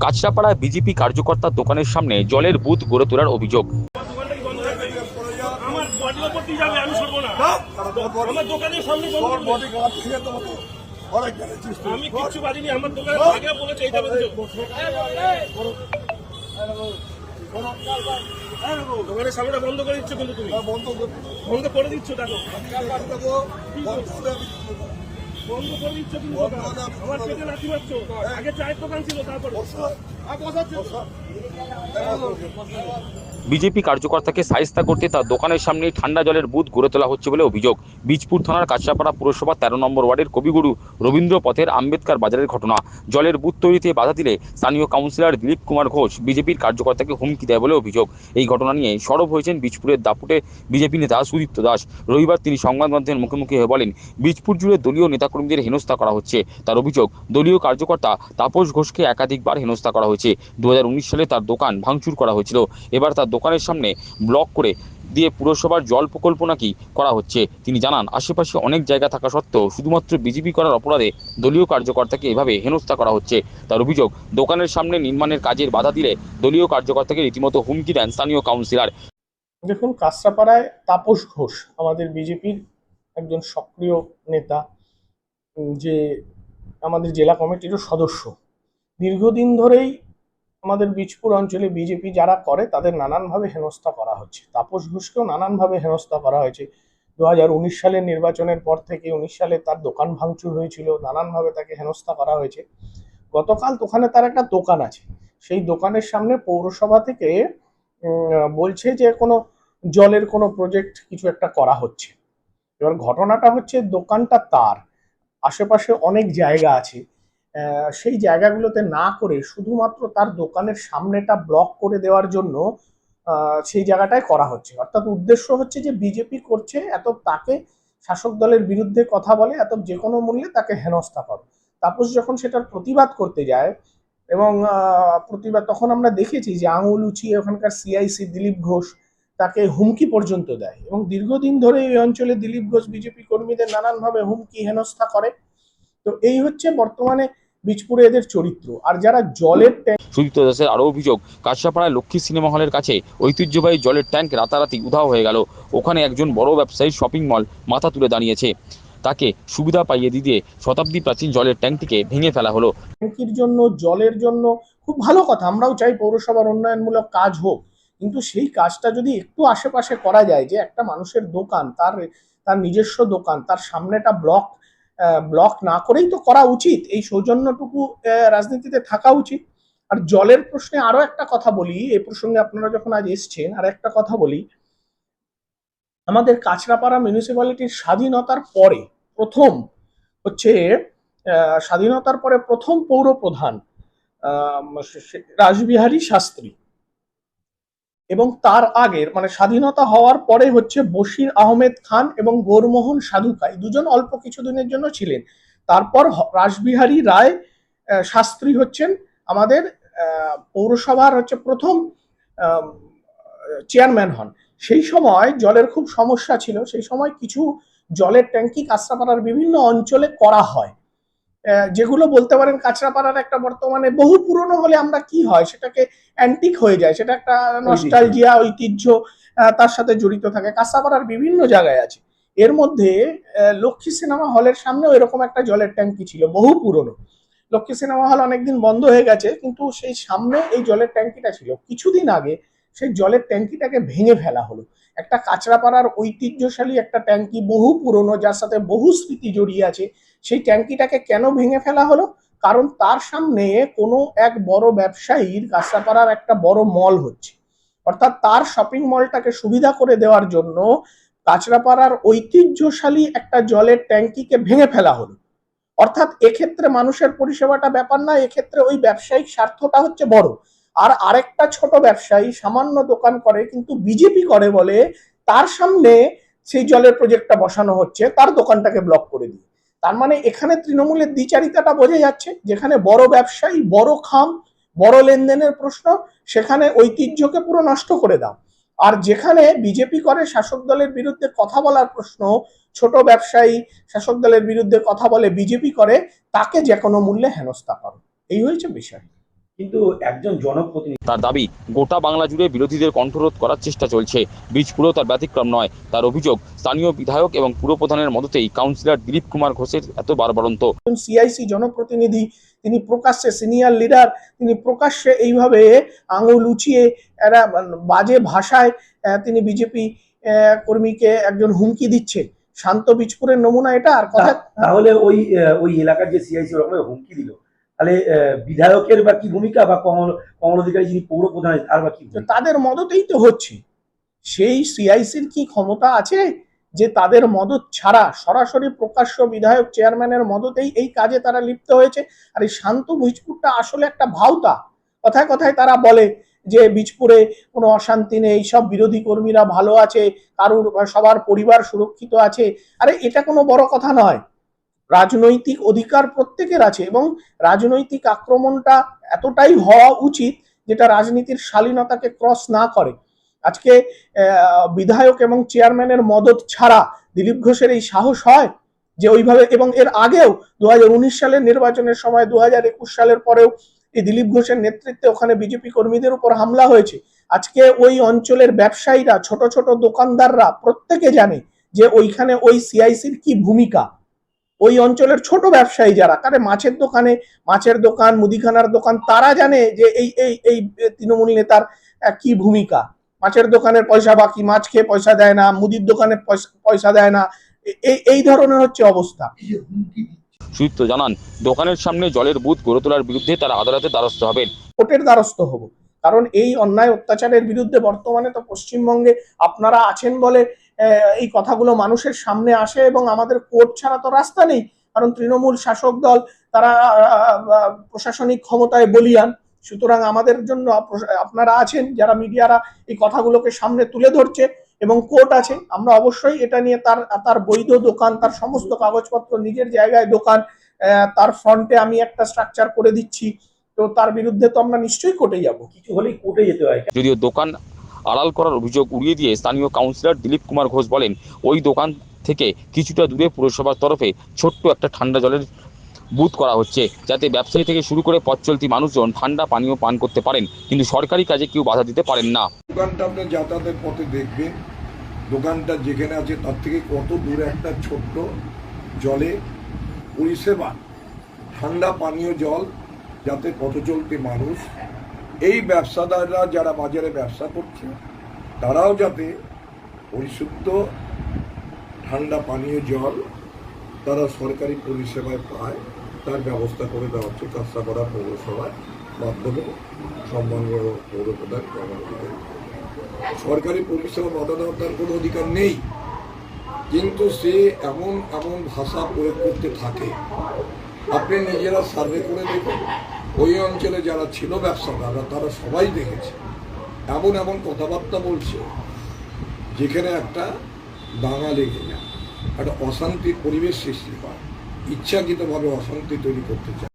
কাছড়াপাড়ায় BJP কার্যকর্তার দোকানের সামনে জলের বুথ গড়ে তোলার অভিযোগ। বন্ধ দোকানের সামনে করে দিচ্ছ কিন্তু তুমি। বন্ধ করে দিচ্ছ। দেখো। বন্ধ করে দিচ্ছে আমি- আমার পেটে লাঠি মারছো। আগে চায়ের দোকান ছিল তারপরে। বিজেপি কার্যকর্তাকে সাহিস্তা করতে তার দোকানের সামনেই ঠান্ডা জলের বুথ গড়ে তোলা হচ্ছে বলে অভিযোগ। বীজপুর থানার কাছড়াপাড়া পুরসভা তেরো নম্বর ওয়ার্ডের কবিগুরু রবীন্দ্র পথের আম্বেদকার বাজারের ঘটনা। জলের বুথ তৈরিতে বাধা দিলে স্থানীয় কাউন্সিলর দিলীপ কুমার ঘোষ বিজেপির কার্যকর্তাকে হুমকি দেয় বলে অভিযোগ। এই ঘটনা নিয়ে সরব হয়েছেন বীজপুরের দাপুটে বিজেপি নেতা সুদীপ্ত দাস। রবিবার তিনি সংবাদ মাধ্যমের মুখোমুখি হয়ে বলেন, বীজপুর জুড়ে দলীয় নেতাকর্মীদের হেনস্থা করা হচ্ছে। তার অভিযোগ, দলীয় কার্যকর্তা তাপস ঘোষকে একাধিকবার হেনস্থা করা হয়েছে। দু হাজার উনিশ সালে তার দোকান ভাঙচুর করা হয়েছিল। এবার তার দোকানের সামনে ব্লক করে দিয়ে পুরসভার জল প্রকল্প নাকি করা হচ্ছে। তিনি জানান, আশেপাশে অনেক জায়গা থাকা সত্ত্বেও শুধুমাত্র বিজেপি করার অপরাধে দলীয় কার্যকর্তাকে এভাবে হেনস্থা করা হচ্ছে। তার অভিযোগ, দোকানের সামনে নির্মাণের কাজের বাধা দিলে দলীয় কার্যকর্তাকে রীতিমতো হুমকি দেন স্থানীয় কাউন্সিলর। দেখুন কাঁচরাপাড়ায় তাপস ঘোষ আমাদের বিজেপির একজন সক্রিয় নেতা যে আমাদের জেলা কমিটিরও সদস্য। দীর্ঘদিন ধরেই আমাদের বীজপুর অঞ্চলে বিজেপি যারা করে, তাদের নানানভাবে হেনস্থা করা হচ্ছে। তাপস ঘোষকেও নানানভাবে হেনস্থা করা হয়েছে। দু হাজার উনিশ সালের নির্বাচনের পর থেকে উনিশ সালে তার দোকান ভাঙচুর হয়েছিল, নানানভাবে তাকে হেনস্থা করা হয়েছে। গতকাল ওখানে তার একটা দোকান আছে। সেই দোকানের সামনে পৌরসভা থেকে বলছে যে কোনো জলের কোনো প্রজেক্ট কিছু একটা করা হচ্ছে। এবার ঘটনাটা হচ্ছে দোকানটা তার। আশেপাশে অনেক জায়গা আছে। সেই জায়গাগুলোতে না করে শুধুমাত্র তার দোকানের সামনেটা ব্লক করে দেওয়ার জন্য সেই জায়গাটায় করা হচ্ছে। অর্থাৎ উদ্দেশ্য হচ্ছে যে বিজেপি করছে এত তাকে শাসক দলের বিরুদ্ধে কথা বলে এত যে কোনো মূল্যে তাকে হেনস্থা করে। তাপস যখন সেটার প্রতিবাদ করতে যায় এবং প্রতিবাদ তখন আমরা দেখেছি যে আঙুল উঁচিয়ে ওখানকার সিআইসি দিলীপ ঘোষ তাকে হুমকি পর্যন্ত দেয় এবং দীর্ঘদিন ধরে এই অঞ্চলে দিলীপ ঘোষ বিজেপি কর্মীদের নানানভাবে হুমকি হেনস্থা করে। তো এই হচ্ছে বর্তমানে বীজপুরে এদের চরিত্র। আর যারা জলের ট্যাঙ্ক সুদীপ্ত দাসের আরও অভিযোগ কাছড়াপাড়ায় লক্ষ্মী সিনেমা হলের কাছে ঐতিহ্যবাহী জলের ট্যাঙ্ক রাতারাতি উধাও হয়ে গেল। ওখানে একজন বড় ব্যবসায়ী শপিং মল মাথা তুলে দাঁড়িয়েছে। তাকে সুবিধা পাইয়ে দিতে শতাব্দী প্রাচীন জলের ট্যাঙ্কটিকে ভেঙে ফেলা হলো। ট্যাঙ্কির জন্য জলের জন্য খুব ভালো কথা আমরাও চাই পৌরসভার উন্নয়নমূলক কাজ হোক। কিন্তু সেই কাজটা যদি একটু আশেপাশে করা যায় যে একটা মানুষের দোকান তার তার নিজস্ব দোকান তার সামনেটা ব্লক ব্লক না করেই তো করা উচিত। এই সৌজন্যটুকু রাজনীতিতে থাকা উচিত। আর জলের প্রশ্নে আরও একটা কথা বলি এই প্রসঙ্গে আপনারা যখন আজ এসছেন, আর একটা কথা বলি। আমাদের কাছড়াপাড়া মিউনিসিপ্যালিটির স্বাধীনতার পরে প্রথম হচ্ছে স্বাধীনতার পরে প্রথম পৌর প্রধান রাসবিহারী শাস্ত্রী। এবং তার আগের মানে স্বাধীনতা হওয়ার পরে হচ্ছে বশির আহমেদ খান এবং গৌরমোহন সাধুকাই দুজন অল্প কিছুদিনের জন্য ছিলেন। তারপর রাসবিহারী রায় শাস্ত্রী হচ্ছেন আমাদের পৌরসভার হচ্ছে প্রথম চেয়ারম্যান হন। সেই সময় জলের খুব সমস্যা ছিল, সেই সময় কিছু জলের ট্যাঙ্কি কাঁচরাপাড়ার বিভিন্ন অঞ্চলে করা হয়। যেগুলো বলতে পারেন কাঁচরাপাড়ার একটা বর্তমানে বহু পুরনো হলে আমরা কি হয়? সেটাকে অ্যান্টিক হয়ে যায়। সেটা একটা নস্টালজিয়া ঐতিহ্য তার সাথে জড়িত থাকে। কাঁচরাপাড়ার বিভিন্ন জায়গায় আছে। এর মধ্যে লক্ষ্মী সিনেমা হলের সামনেও এরকম একটা জলের ট্যাঙ্কি ছিল বহু পুরনো। লক্ষ্মী সিনেমা হল অনেকদিন বন্ধ হয়ে গেছে কিন্তু সেই সামনে এই জলের ট্যাঙ্কিটা ছিল। কিছুদিন আগে সেই জলের ট্যাঙ্কিটাকে ভেঙে ফেলা হলো। একটা কাঁচরাপাড়ার ঐতিহ্যশালী একটা ট্যাঙ্কি বহু পুরনো, যার সাথে বহু স্মৃতি জড়িয়ে আছে, সেই ট্যাঙ্কিটাকে কেন ভেঙে ফেলা হলো? কারণ তার সামনে কোনো এক বড় ব্যবসায়ীর কাঁচরাপাড়ার একটা বড় মল হচ্ছে। অর্থাৎ তার শপিং মলটাকে সুবিধা করে দেওয়ার জন্য কাঁচরাপাড়ার ঐতিহ্যশালী একটা জলের ট্যাঙ্কিকে ভেঙে ফেলা হলো। অর্থাৎ এক্ষেত্রে মানুষের পরিষেবাটা ব্যাপার না, এক্ষেত্রে ওই ব্যবসায়িক স্বার্থটা হচ্ছে বড়। আর আরেকটা ছোট ব্যবসায়ী সামান্য দোকান করে, কিন্তু বিজেপি করে বলে, তার সামনে সেই জলের প্রজেক্টটা বসানো হচ্ছে, তার দোকানটাকে ব্লক করে দিয়ে। তার মানে এখানে তৃণমূলের দ্বিচারিতাটা বোঝা যাচ্ছে, যেখানে বড় ব্যবসায়ী, বড় খাম, বড় লেনদেনের প্রশ্ন, সেখানে ঐতিহ্যকে পুরো নষ্ট করে দাও। আর যেখানে বিজেপি করে, শাসক দলের বিরুদ্ধে কথা বলার প্রশ্ন, ছোট ব্যবসায়ী, শাসক দলের বিরুদ্ধে কথা বলে বিজেপি করে, তাকে যে কোনো মূল্যে হেনস্থা করো। এই হয়েছে বিষয়। কিন্তু একজন জনপ্রতিনিধি তার দাবি গোটা বাংলা জুড়ে বিরোধীদের কণ্ঠরোধ করার চেষ্টা চলছে। বীজপুরেও তার ব্যতিক্রম নয়। তার অভিযোগ স্থানীয় বিধায়ক এবং পুরপ্রধানের মদতেই কাউন্সিলর দিলীপ কুমার ঘোষের এত বারবারন্ত। সিআইসি জনপ্রতিনিধি তিনি প্রকাশ্যে সিনিয়র লিডার তিনি প্রকাশ্যে এইভাবে আঙুল উঁচিয়ে একটা বাজে ভাষায় আহ, তিনি বিজেপি কর্মীকে একজন হুমকি দিচ্ছে। শান্ত বীজপুরের নমুনা এটা আর কথা তাহলে ওই ওই এলাকার যে সিআইসি ওরকম হুমকি দিল। তাহলে বিধায়কের বা কি ভূমিকা বা কমল কমল অধিকারী যিনি পৌর প্রধান তার বা কি তাদের মদতেই তো হচ্ছে। সেই সিআইসির কি ক্ষমতা আছে যে তাদের মদত ছাড়া সরাসরি প্রকাশ্য বিধায়ক চেয়ারম্যানের মদতেই এই কাজে তারা লিপ্ত হয়েছে? আর এই শান্ত বীজপুরটা আসলে একটা ভাওতা। কথায় কথায় তারা বলে যে বীজপুরে কোনো অশান্তি নেই, সব বিরোধী কর্মীরা ভালো আছে, কারুর সবার পরিবার সুরক্ষিত আছে। আরে, এটা কোনো বড় কথা নয়। রাজনৈতিক অধিকার প্রত্যেকের আছে এবং রাজনৈতিক আক্রমণটা এতটাই হওয়া উচিত যেটা রাজনীতির শালীনতাকে ক্রস না করে। আজকে বিধায়ক এবং চেয়ারম্যানের মদত ছাড়া দিলীপ ঘোষের এই সাহস হয় যে ওইভাবে এবং এর আগেও দু হাজার উনিশ সালের নির্বাচনের সময় দু হাজার একুশ সালের পরেও এই দিলীপ ঘোষের নেতৃত্বে ওখানে বিজেপি কর্মীদের উপর হামলা হয়েছে। আজকে ওই অঞ্চলের ব্যবসায়ীরা, ছোট ছোট দোকানদাররা প্রত্যেকে জানে যে ওইখানে ওই সিআইসির কি ভূমিকা। ওই অঞ্চলের ছোট ব্যবসায়ী যারা কারে মাছের দোকানে মাছের দোকান মুদিখানার দোকান তারা জানে যে এই এই এই তৃণমূল নেতার কি ভূমিকা। মাছের দোকানের পয়সা বাকি মাছ খেয়ে পয়সা দেয় না মুদির দোকানে পয়সা- পয়সা দেয় না এই এই ধরনের হচ্ছে অবস্থা। সুদীপ্ত জানান দোকানের সামনে জলের বুথ গড়ে তোলার বিরুদ্ধে তারা আদালতে দ্বারস্থ হবেন। কোর্টের দ্বারস্থ হব। কারণ এই অন্যায় অত্যাচারের বিরুদ্ধে বর্তমানে তো পশ্চিমবঙ্গে আপনারা আছেন বলে এই কথাগুলো মানুষের সামনে আসে এবং আমাদের কোর্ট ছাড়া তো রাস্তা নেই। কারণ তৃণমূল শাসক দল তারা প্রশাসনিক ক্ষমতায় বলিয়ান। সুতরাং আমাদের জন্য আপনারা আছেন যারা মিডিয়ারা এই কথাগুলোকে সামনে তুলে ধরছে এবং কোর্ট আছে আমরা অবশ্যই এটা নিয়ে তার তার বৈধ দোকান তার সমস্ত কাগজপত্র নিজের জায়গায় দোকান আহ, তার ফ্রন্টে আমি একটা স্ট্রাকচার করে দিচ্ছি। তো তার বিরুদ্ধে তো আমরা নিশ্চয়ই কোর্টে যাব। কিছু হলেই কোর্টে যেতে হয়। যদিও দোকান আড়াল করার অভিযোগ উড়িয়ে দিয়ে স্থানীয় কাউন্সিলর দিলীপ কুমার ঘোষ বলেন, ওই দোকান থেকে কিছুটা দূরে পুরসভার তরফে ছোট্ট একটা ঠান্ডা জলের বুথ করা হচ্ছে, যাতে ব্যবসায়ী থেকে শুরু করে পথ চলতি মানুষজন ঠান্ডা পানীয় পান করতে পারেন, কিন্তু সরকারি কাজে কেউ বাধা দিতে পারেন না। দোকানটা আপনি যাতায়াতের পথে দেখবেন, দোকানটা যেখানে আছে তার থেকে কত দূরে একটা ছোট্ট জলে পরিষেবা, ঠান্ডা পানীয় জল, যাতে পথ চলতি মানুষ এই ব্যবসাদাররা যারা বাজারে ব্যবসা করছে, তারাও যাতে পরিশুদ্ধ ঠান্ডা পানীয় জল তারা সরকারি পরিষেবায় পায়, তার ব্যবস্থা করে দেওয়া হচ্ছে কাঁচরাপাড়া পৌরসভার মাধ্যমে সম্মানগত পৌরপ্রধান কর্মকর্তা সরকারি পরিষেবা বাধা দেওয়ার তার কোনো অধিকার নেই, কিন্তু সে এমন এমন ভাষা প্রয়োগ করতে থাকে। আপনি নিজেরা সার্ভে করে দেখুন। ওই অঞ্চলে যারা ছিল ব্যবসাদাররা, তারা সবাই দেখেছে। এমন এমন কথাবার্তা বলছে, যেখানে একটা বাঙালি একটা অশান্তির পরিবেশ সৃষ্টি হয়, ইচ্ছাকৃতভাবে অশান্তি তৈরি করতে চায়।